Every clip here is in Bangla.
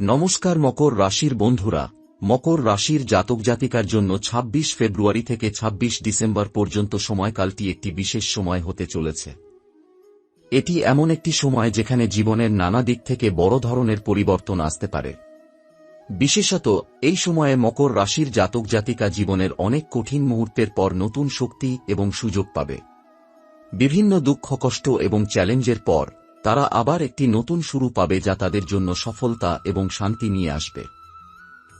নমস্কার মকর রাশির বন্ধুরা, মকর রাশির জাতক জাতিকার জন্য ২৬ ফেব্রুয়ারি থেকে ২৬ ডিসেম্বর পর্যন্ত সময়কালটি একটি বিশেষ সময় হতে চলেছে। এটি এমন একটি সময় যেখানে জীবনের নানা দিক থেকে বড় ধরনের পরিবর্তন আসতে পারে। বিশেষত, এই সময়ে মকর রাশির জাতক জাতিকা জীবনের অনেক কঠিন মুহূর্তের পর নতুন শক্তি এবং সুযোগ পাবে। বিভিন্ন দুঃখ কষ্ট এবং চ্যালেঞ্জের পর তারা আবার একটি নতুন শুরু পাবে যা তাদের জন্য সফলতা এবং শান্তি নিয়ে আসবে।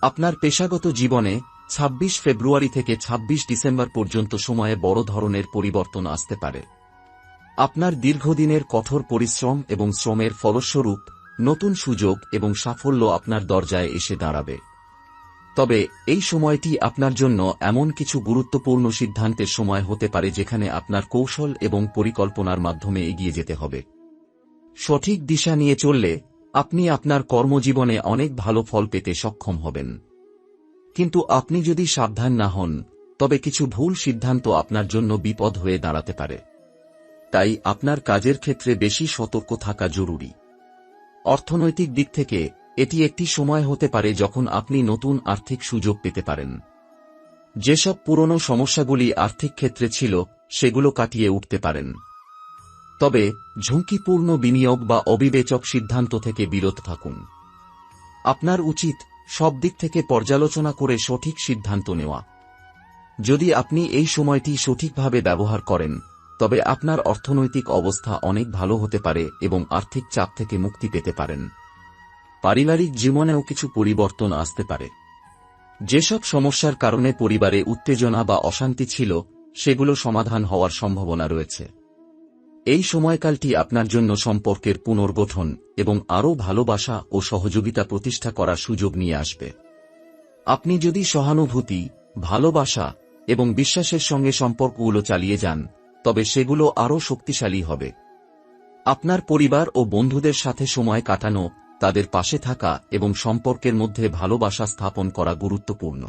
আপনার পেশাগত জীবনে ২৬ ফেব্রুয়ারি থেকে ২৬ ডিসেম্বর পর্যন্ত সময়ে বড় ধরনের পরিবর্তন আসতে পারে। আপনার দীর্ঘদিনের কঠোর পরিশ্রম এবং শ্রমের ফলস্বরূপ নতুন সুযোগ এবং সাফল্য আপনার দরজায় এসে দাঁড়াবে। তবে এই সময়টি আপনার জন্য এমন কিছু গুরুত্বপূর্ণ সিদ্ধান্তের সময় হতে পারে যেখানে আপনার কৌশল এবং পরিকল্পনার মাধ্যমে এগিয়ে যেতে হবে। সঠিক দিশা নিয়ে চললে আপনি আপনার কর্মজীবনে অনেক ভালো ফল পেতে সক্ষম হবেন। কিন্তু আপনি যদি সাবধান না হন, তবে কিছু ভুল সিদ্ধান্ত আপনার জন্য বিপদ হয়ে দাঁড়াতে পারে। তাই আপনার কাজের ক্ষেত্রে বেশি সতর্ক থাকা জরুরি। অর্থনৈতিক দিক থেকে এটি একটি সময় হতে পারে যখন আপনি নতুন আর্থিক সুযোগ পেতে পারেন। যেসব পুরনো সমস্যাগুলি আর্থিক ক্ষেত্রে ছিল, সেগুলো কাটিয়ে উঠতে পারেন। তবে ঝুঁকিপূর্ণ বিনিয়োগ বা অবিবেচক সিদ্ধান্ত থেকে বিরত থাকুন। আপনার উচিত সব দিক থেকে পর্যালোচনা করে সঠিক সিদ্ধান্ত নেওয়া। যদি আপনি এই সময়টি সঠিকভাবে ব্যবহার করেন, তবে আপনার অর্থনৈতিক অবস্থা অনেক ভালো হতে পারে এবং আর্থিক চাপ থেকে মুক্তি পেতে পারেন। পারিবারিক জীবনেও কিছু পরিবর্তন আসতে পারে। যেসব সমস্যার কারণে পরিবারে উত্তেজনা বা অশান্তি ছিল, সেগুলো সমাধান হওয়ার সম্ভাবনা রয়েছে। এই সময়কালটি আপনার জন্য সম্পর্কের পুনর্গঠন এবং আরও ভালোবাসা ও সহযোগিতা প্রতিষ্ঠা করার সুযোগ নিয়ে আসবে। আপনি যদি সহানুভূতি, ভালোবাসা এবং বিশ্বাসের সঙ্গে সম্পর্কগুলো চালিয়ে যান, তবে সেগুলো আরও শক্তিশালী হবে। আপনার পরিবার ও বন্ধুদের সাথে সময় কাটানো, তাদের পাশে থাকা এবং সম্পর্কের মধ্যে ভালোবাসা স্থাপন করা গুরুত্বপূর্ণ।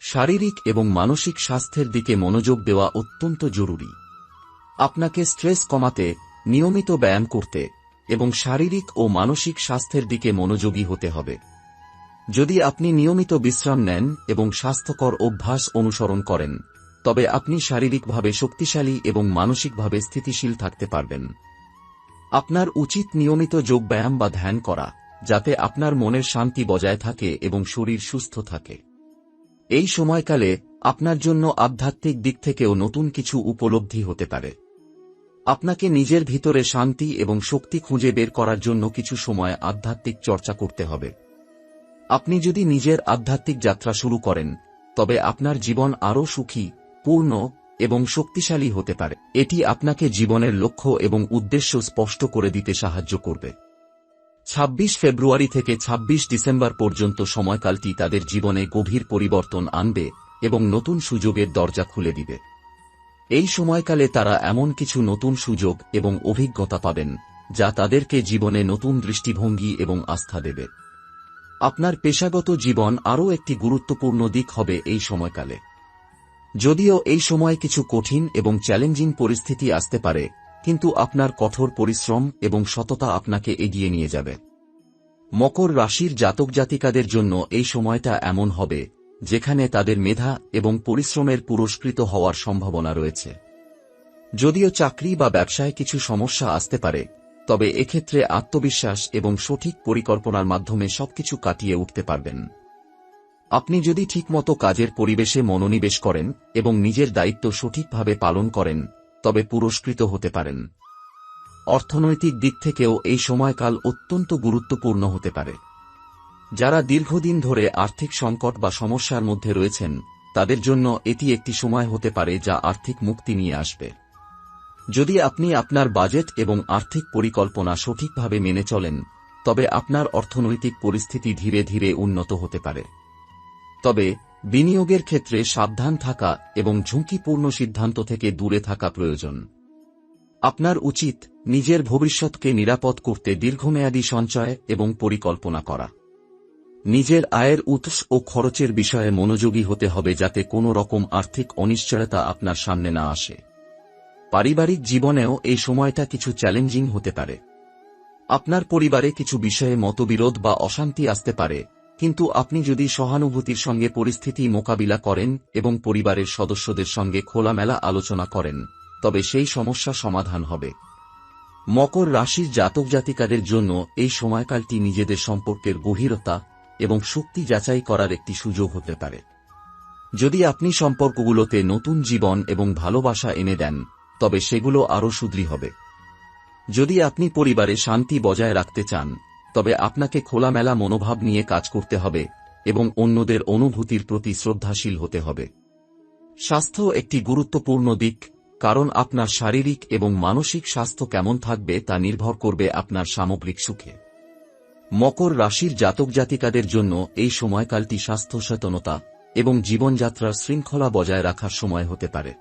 শারীরিক এবং মানসিক স্বাস্থ্যের দিকে মনোযোগ দেওয়া অত্যন্ত জরুরি। আপনাকে স্ট্রেস কমাতে, নিয়মিত ব্যায়াম করতে এবং শারীরিক ও মানসিক স্বাস্থ্যের দিকে মনোযোগী হতে হবে। যদি আপনি নিয়মিত বিশ্রাম নেন এবং স্বাস্থ্যকর অভ্যাস অনুসরণ করেন, তবে আপনি শারীরিকভাবে শক্তিশালী এবং মানসিকভাবে স্থিতিশীল থাকতে পারবেন। আপনার উচিত নিয়মিত যোগব্যায়াম বা ধ্যান করা, যাতে আপনার মনের শান্তি বজায় থাকে এবং শরীর সুস্থ থাকে। এই সময়কালে আপনার জন্য আধ্যাত্মিক দিক থেকেও নতুন কিছু উপলব্ধি হতে পারে। আপনাকে নিজের ভিতরে শান্তি এবং শক্তি খুঁজে বের করার জন্য কিছু সময় আধ্যাত্মিক চর্চা করতে হবে। আপনি যদি নিজের আধ্যাত্মিক যাত্রা শুরু করেন, তবে আপনার জীবন আরও সুখী, পূর্ণ এবং শক্তিশালী হতে পারে। এটি আপনাকে জীবনের লক্ষ্য এবং উদ্দেশ্য স্পষ্ট করে দিতে সাহায্য করবে। ২৬ ফেব্রুয়ারি থেকে ২৬ ডিসেম্বর পর্যন্ত সময়কালটি তাদের জীবনে গভীর পরিবর্তন আনবে এবং নতুন সুযোগের দরজা খুলে দিবে। এই সময়কালে তারা এমন কিছু নতুন সুযোগ এবং অভিজ্ঞতা পাবেন, যা তাদেরকে জীবনে নতুন দৃষ্টিভঙ্গি এবং আস্থা দেবে। আপনার পেশাগত জীবন আরও একটি গুরুত্বপূর্ণ দিক হবে এই সময়কালে। যদিও এই সময় কিছু কঠিন এবং চ্যালেঞ্জিং পরিস্থিতি আসতে পারে, কিন্তু আপনার কঠোর পরিশ্রম এবং সততা আপনাকে এগিয়ে নিয়ে যাবে। মকর রাশির জাতক জাতিকাদের জন্য এই সময়টা এমন হবে যেখানে তাদের মেধা এবং পরিশ্রমের পুরস্কৃত হওয়ার সম্ভাবনা রয়েছে। যদিও চাকরি বা ব্যবসায় কিছু সমস্যা আসতে পারে, তবে এক্ষেত্রে আত্মবিশ্বাস এবং সঠিক পরিকল্পনার মাধ্যমে সবকিছু কাটিয়ে উঠতে পারবেন। আপনি যদি ঠিকমতো কাজের পরিবেশে মনোনিবেশ করেন এবং নিজের দায়িত্ব সঠিকভাবে পালন করেন, তবে পুরস্কৃত হতে পারেন। অর্থনৈতিক দিক থেকেও এই সময়কাল অত্যন্ত গুরুত্বপূর্ণ হতে পারে। যারা দীর্ঘদিন ধরে আর্থিক সংকট বা সমস্যার মধ্যে রয়েছেন, তাদের জন্য এটি একটি সময় হতে পারে যা আর্থিক মুক্তি নিয়ে আসবে। যদি আপনি আপনার বাজেট এবং আর্থিক পরিকল্পনা সঠিকভাবে মেনে চলেন, তবে আপনার অর্থনৈতিক পরিস্থিতি ধীরে ধীরে উন্নত হতে পারে। তবে, বিনিয়োগের ক্ষেত্রে সাবধান থাকা এবং ঝুঁকিপূর্ণ সিদ্ধান্ত থেকে দূরে থাকা প্রয়োজন। আপনার উচিত নিজের ভবিষ্যৎকে নিরাপদ করতে দীর্ঘমেয়াদী সঞ্চয় এবং পরিকল্পনা করা। নিজের আয়ের উৎস ও খরচের বিষয়ে মনোযোগী হতে হবে যাতে কোনো রকম আর্থিক অনিশ্চয়তা আপনার সামনে না আসে। পারিবারিক জীবনেও এই সময়টা কিছু চ্যালেঞ্জিং হতে পারে। আপনার পরিবারে কিছু বিষয়ে মতবিরোধ বা অশান্তি আসতে পারে, কিন্তু আপনি যদি সহানুভূতির সঙ্গে পরিস্থিতি মোকাবিলা করেন এবং পরিবারের সদস্যদের সঙ্গে খোলামেলা আলোচনা করেন, তবে সেই সমস্যা সমাধান হবে। মকর রাশির জাতক জাতিকাদের জন্য এই সময়কালটি নিজেদের সম্পর্কের গভীরতা এবং শক্তি যাচাই করার একটি সুযোগ হতে পারে। যদি আপনি সম্পর্কগুলোতে নতুন জীবন এবং ভালোবাসা এনে দেন, তবে সেগুলো আরও সুদৃঢ় হবে। যদি আপনি পরিবারে শান্তি বজায় রাখতে চান, তবে আপনাকে খোলামেলা মনোভাব নিয়ে কাজ করতে হবে এবং অন্যদের অনুভূতির প্রতি শ্রদ্ধাশীল হতে হবে। স্বাস্থ্য একটি গুরুত্বপূর্ণ দিক, কারণ আপনার শারীরিক এবং মানসিক স্বাস্থ্য কেমন থাকবে তা নির্ভর করবে আপনার সামগ্রিক সুখে। মকর রাশির জাতক জাতিকাদের জন্য এই সময়কালটি স্বাস্থ্য সচেতনতা এবং জীবনযাত্রার শৃঙ্খলা বজায় রাখার সময় হতে পারে।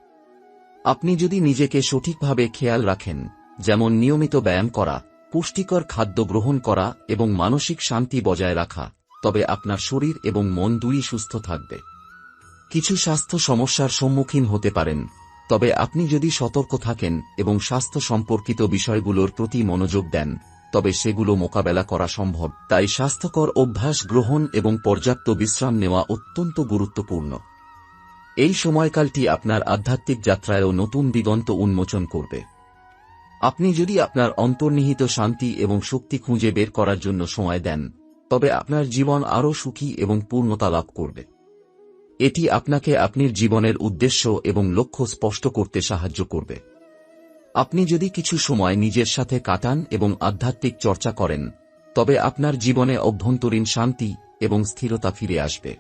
আপনি যদি নিজেকে সঠিকভাবে খেয়াল রাখেন, যেমন নিয়মিত ব্যায়াম করা, পুষ্টিকর খাদ্য গ্রহণ করা এবং মানসিক শান্তি বজায় রাখা, তবে আপনার শরীর এবং মন দুই সুস্থ থাকবে। কিছু স্বাস্থ্য সমস্যার সম্মুখীন হতে পারেন, তবে আপনি যদি সতর্ক থাকেন এবং স্বাস্থ্য সম্পর্কিত বিষয়গুলোর প্রতি মনোযোগ দেন তবে সেগুলো মোকাবেলা করা সম্ভব। তাই স্বাস্থ্যকর অভ্যাস গ্রহণ এবং পর্যাপ্ত বিশ্রাম নেওয়া অত্যন্ত গুরুত্বপূর্ণ। এই সময়কালটি আপনার আধ্যাত্মিক যাত্রায়ও নতুন দিগন্ত উন্মোচন করবে। আপনি যদি আপনার অন্তর্নিহিত শান্তি এবং শক্তি খুঁজে বের করার জন্য সময় দেন, তবে আপনার জীবন আরও সুখী এবং পূর্ণতা লাভ করবে। এটি আপনাকে আপনার জীবনের উদ্দেশ্য এবং লক্ষ্য স্পষ্ট করতে সাহায্য করবে। আপনি যদি কিছু সময় নিজের সাথে কাটান এবং আধ্যাত্মিক চর্চা করেন, তবে আপনার জীবনে অভ্যন্তরীণ শান্তি এবং স্থিরতা ফিরে আসবে।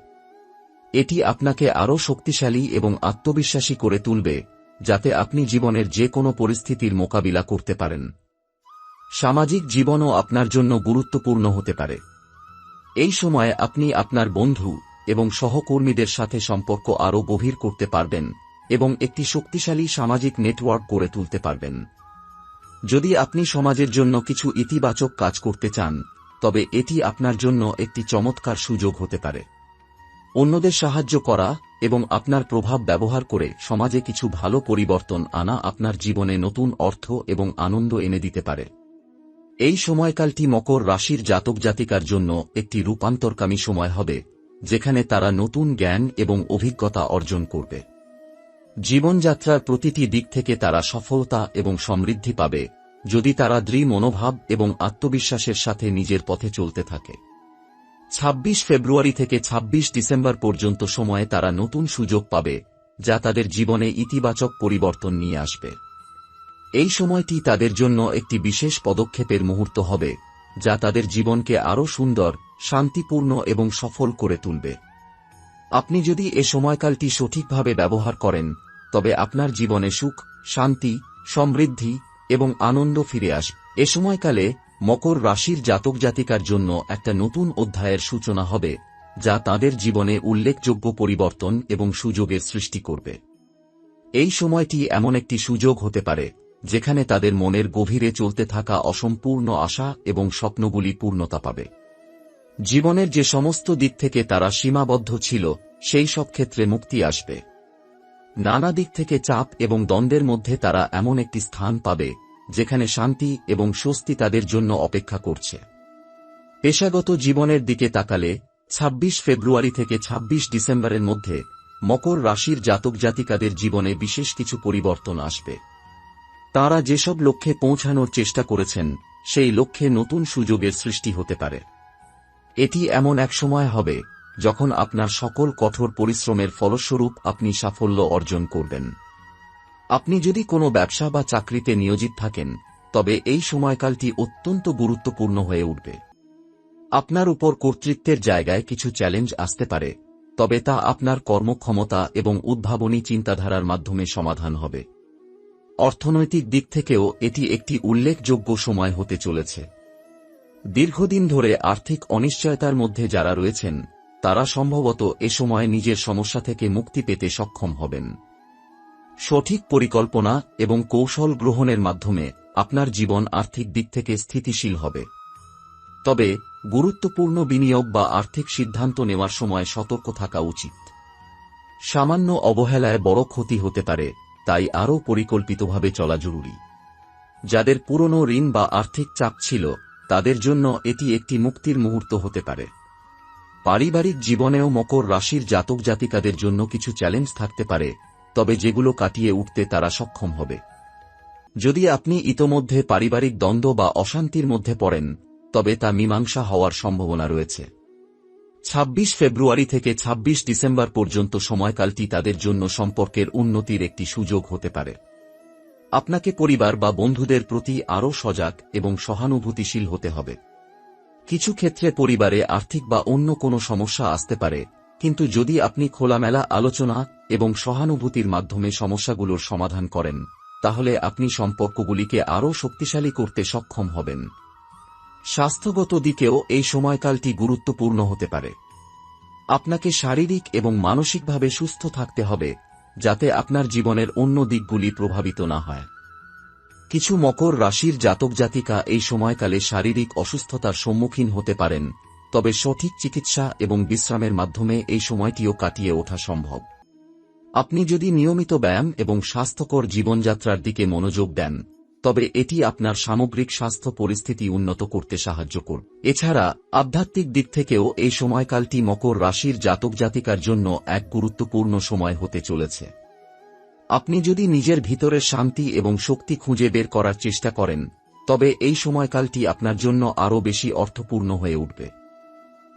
এটি আপনাকে আরও শক্তিশালী এবং আত্মবিশ্বাসী করে তুলবে, যাতে আপনি জীবনের যে কোনো পরিস্থিতির মোকাবিলা করতে পারেন। সামাজিক জীবনও আপনার জন্য গুরুত্বপূর্ণ হতে পারে। এই সময় আপনি আপনার বন্ধু এবং সহকর্মীদের সাথে সম্পর্ক আরও গভীর করতে পারবেন। এবং একটি শক্তিশালী সামাজিক নেটওয়ার্ক গড়ে তুলতে পারবেন। যদি আপনি সমাজের জন্য কিছু ইতিবাচক কাজ করতে চান, তবে এটি আপনার জন্য একটি চমৎকার সুযোগ হতে পারে। অন্যদের সাহায্য করা এবং আপনার প্রভাব ব্যবহার করে সমাজে কিছু ভালো পরিবর্তন আনা আপনার জীবনে নতুন অর্থ এবং আনন্দ এনে দিতে পারে। এই সময়কালটি মকর রাশির জাতক জাতিকার জন্য একটি রূপান্তরকামী সময় হবে, যেখানে তারা নতুন জ্ঞান এবং অভিজ্ঞতা অর্জন করবে। জীবনযাত্রার প্রতিটি দিক থেকে তারা সফলতা এবং সমৃদ্ধি পাবে, যদি তারা দৃঢ় মনোভাব এবং আত্মবিশ্বাসের সাথে নিজের পথে চলতে থাকে। ২৬ ফেব্রুয়ারি থেকে ২৬ ডিসেম্বর পর্যন্ত সময়ে তারা নতুন সুযোগ পাবে, যা তাদের জীবনে ইতিবাচক পরিবর্তন নিয়ে আসবে। এই সময়টি তাদের জন্য একটি বিশেষ পদক্ষেপের মুহূর্ত হবে, যা তাদের জীবনকে আরও সুন্দর, শান্তিপূর্ণ এবং সফল করে তুলবে। আপনি যদি এ সময়কালটি সঠিকভাবে ব্যবহার করেন তবে আপনার জীবনে সুখ, শান্তি, সমৃদ্ধি এবং আনন্দ ফিরে আসবে এ সময়কালে মকর রাশির জাতক জাতিকার জন্য একটা নতুন অধ্যায়ের সূচনা হবে, যা তাদের জীবনে উল্লেখযোগ্য পরিবর্তন এবং সুযোগের সৃষ্টি করবে। এই সময়টি এমন একটি সুযোগ হতে পারে, যেখানে তাদের মনের গভীরে চলতে থাকা অসম্পূর্ণ আশা এবং স্বপ্নগুলি পূর্ণতা পাবে। জীবনের যে সমস্ত দিক থেকে তারা সীমাবদ্ধ ছিল, সেই সব ক্ষেত্রে মুক্তি আসবে। নানা দিক থেকে চাপ এবং দ্বন্দ্বের মধ্যে তারা এমন একটি স্থান পাবে, যেখানে শান্তি এবং স্বস্তি তাদের জন্য অপেক্ষা করছে। পেশাগত জীবনের দিকে তাকালে ২৬ ফেব্রুয়ারি থেকে ২৬ ডিসেম্বরের মধ্যে মকর রাশির জাতক জাতিকাদের জীবনে বিশেষ কিছু পরিবর্তন আসবে। তারা যেসব লক্ষ্যে পৌঁছানোর চেষ্টা করেছেন, সেই লক্ষ্যে নতুন সুযোগের সৃষ্টি হতে পারে। এটি এমন এক সময় হবে যখন আপনার সকল কঠোর পরিশ্রমের ফলস্বরূপ আপনি সাফল্য অর্জন করবেন। আপনি যদি কোনো ব্যবসা বা চাকরিতে নিয়োজিত থাকেন, তবে এই সময়কালটি অত্যন্ত গুরুত্বপূর্ণ হয়ে উঠবে। আপনার উপর কর্তৃত্বের জায়গায় কিছু চ্যালেঞ্জ আসতে পারে, তবে তা আপনার কর্মক্ষমতা এবং উদ্ভাবনী চিন্তাধারার মাধ্যমে সমাধান হবে। অর্থনৈতিক দিক থেকেও এটি একটি উল্লেখযোগ্য সময় হতে চলেছে। দীর্ঘদিন ধরে আর্থিক অনিশ্চয়তার মধ্যে যারা রয়েছেন তারা সম্ভবত এ সময় নিজের সমস্যা থেকে মুক্তি পেতে সক্ষম হবেন। সঠিক পরিকল্পনা এবং কৌশল গ্রহণের মাধ্যমে আপনার জীবন আর্থিক দিক থেকে স্থিতিশীল হবে। তবে, গুরুত্বপূর্ণ বিনিয়োগ বা আর্থিক সিদ্ধান্ত নেওয়ার সময় সতর্ক থাকা উচিত। সামান্য অবহেলায় বড় ক্ষতি হতে পারে, তাই আরও পরিকল্পিতভাবে চলা জরুরি। যাদের পুরনো ঋণ বা আর্থিক চাপ ছিল, তাদের জন্য এটি একটি মুক্তির মুহূর্ত হতে পারে। পারিবারিক জীবনেও মকর রাশির জাতক জাতিকাদের জন্য কিছু চ্যালেঞ্জ থাকতে পারে, তবে যেগুলো কাটিয়ে উঠতে তারা সক্ষম হবে। যদি আপনি ইতোমধ্যে পারিবারিক দ্বন্দ্ব বা অশান্তির মধ্যে পড়েন, তবে তা মীমাংসা হওয়ার সম্ভাবনা রয়েছে। ২৬ ফেব্রুয়ারি থেকে ২৬ ডিসেম্বর পর্যন্ত সময়কালটি তাদের জন্য সম্পর্কের উন্নতির একটি সুযোগ হতে পারে। আপনাকে পরিবার বা বন্ধুদের প্রতি আরও সজাগ এবং সহানুভূতিশীল হতে হবে। কিছু ক্ষেত্রে পরিবারে আর্থিক বা অন্য কোনো সমস্যা আসতে পারে, কিন্তু যদি আপনি খোলামেলা আলোচনা এবং সহানুভূতির মাধ্যমে সমস্যাগুলোর সমাধান করেন, তাহলে আপনি সম্পর্কগুলিকে আরও শক্তিশালী করতে সক্ষম হবেন। স্বাস্থ্যগত দিকেও এই সময়কালটি গুরুত্বপূর্ণ হতে পারে। আপনাকে শারীরিক এবং মানসিকভাবে সুস্থ থাকতে হবে, যাতে আপনার জীবনের অন্য দিকগুলি প্রভাবিত না হয়। কিছু মকর রাশির জাতক জাতিকা এই সময়কালে শারীরিক অসুস্থতার সম্মুখীন হতে পারেন, তবে সঠিক চিকিৎসা এবং বিশ্রামের মাধ্যমে এই সময়টিও কাটিয়ে ওঠা সম্ভব। আপনি যদি নিয়মিত ব্যায়াম এবং স্বাস্থ্যকর জীবনযাত্রার দিকে মনোযোগ দেন, তবে এটি আপনার সামগ্রিক স্বাস্থ্য পরিস্থিতি উন্নত করতে সাহায্য করবে। এছাড়া, আধ্যাত্মিক দিক থেকেও এই সময়কালটি মকর রাশির জাতক জাতিকার জন্য এক গুরুত্বপূর্ণ সময় হতে চলেছে। আপনি যদি নিজের ভিতরের শান্তি এবং শক্তি খুঁজে বের করার চেষ্টা করেন, তবে এই সময়কালটি আপনার জন্য আরও বেশি অর্থপূর্ণ হয়ে উঠবে।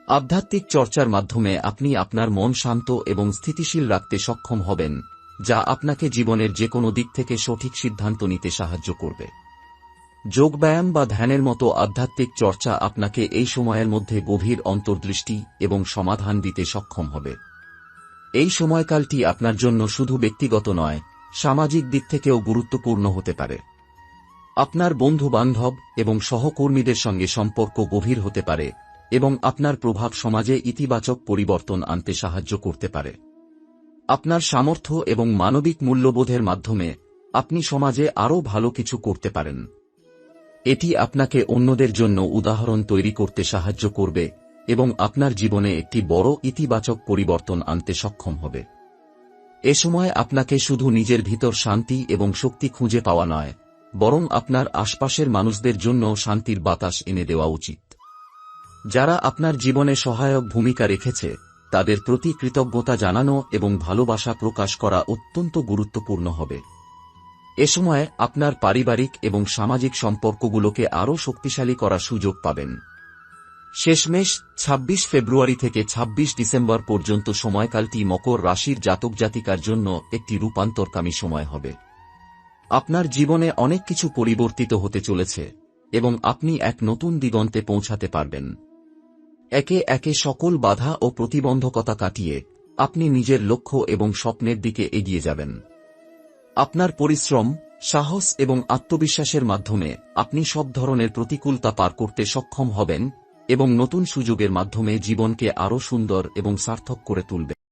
আধ্যাত্মিক চর্চার মাধ্যমে আপনি আপনার মন শান্ত এবং স্থিতিশীল রাখতে সক্ষম হবেন, যা আপনাকে জীবনের যে কোনো দিক থেকে সঠিক সিদ্ধান্ত নিতে সাহায্য করবে। যোগব্যায়াম বা ধ্যানের মতো আধ্যাত্মিক চর্চা আপনাকে এই সময়ের মধ্যে গভীর অন্তর্দৃষ্টি এবং সমাধান দিতে সক্ষম হবে। এই সময়কালটি আপনার জন্য শুধু ব্যক্তিগত নয়, সামাজিক দিক থেকেও গুরুত্বপূর্ণ হতে পারে। আপনার বন্ধু বান্ধব এবং সহকর্মীদের সঙ্গে সম্পর্ক গভীর হতে পারে এবং আপনার প্রভাব সমাজে ইতিবাচক পরিবর্তন আনতে সাহায্য করতে পারে। আপনার সামর্থ্য এবং মানবিক মূল্যবোধের মাধ্যমে আপনি সমাজে আরও ভালো কিছু করতে পারেন। এটি আপনাকে অন্যদের জন্য উদাহরণ তৈরি করতে সাহায্য করবে এবং আপনার জীবনে একটি বড় ইতিবাচক পরিবর্তন আনতে সক্ষম হবে। এ সময় আপনাকে শুধু নিজের ভিতর শান্তি এবং শক্তি খুঁজে পাওয়া নয়, বরং আপনার আশপাশের মানুষদের জন্য শান্তির বাতাস এনে দেওয়া উচিত। যারা আপনার জীবনে সহায়ক ভূমিকা রেখেছে, তাদের প্রতি কৃতজ্ঞতা জানানো এবং ভালোবাসা প্রকাশ করা অত্যন্ত গুরুত্বপূর্ণ হবে। এ সময় আপনার পারিবারিক এবং সামাজিক সম্পর্কগুলোকে আরও শক্তিশালী করার সুযোগ পাবেন। শেষমেশ ২৬ ফেব্রুয়ারি থেকে ২৬ ডিসেম্বর পর্যন্ত সময়কালটি মকর রাশির জাতক জাতিকার জন্য একটি রূপান্তরকামী সময় হবে। আপনার জীবনে অনেক কিছু পরিবর্তিত হতে চলেছে এবং আপনি এক নতুন দিগন্তে পৌঁছাতে পারবেন। একে একে সকল বাধা ও প্রতিবন্ধকতা কাটিয়ে আপনি নিজের লক্ষ্য এবং স্বপ্নের দিকে এগিয়ে যাবেন। আপনার পরিশ্রম, সাহস এবং আত্মবিশ্বাসের মাধ্যমে আপনি সব ধরনের প্রতিকূলতা পার করতে সক্ষম হবেন এবং নতুন সুযোগের মাধ্যমে জীবনকে আরও সুন্দর এবং সার্থক করে তুলবে।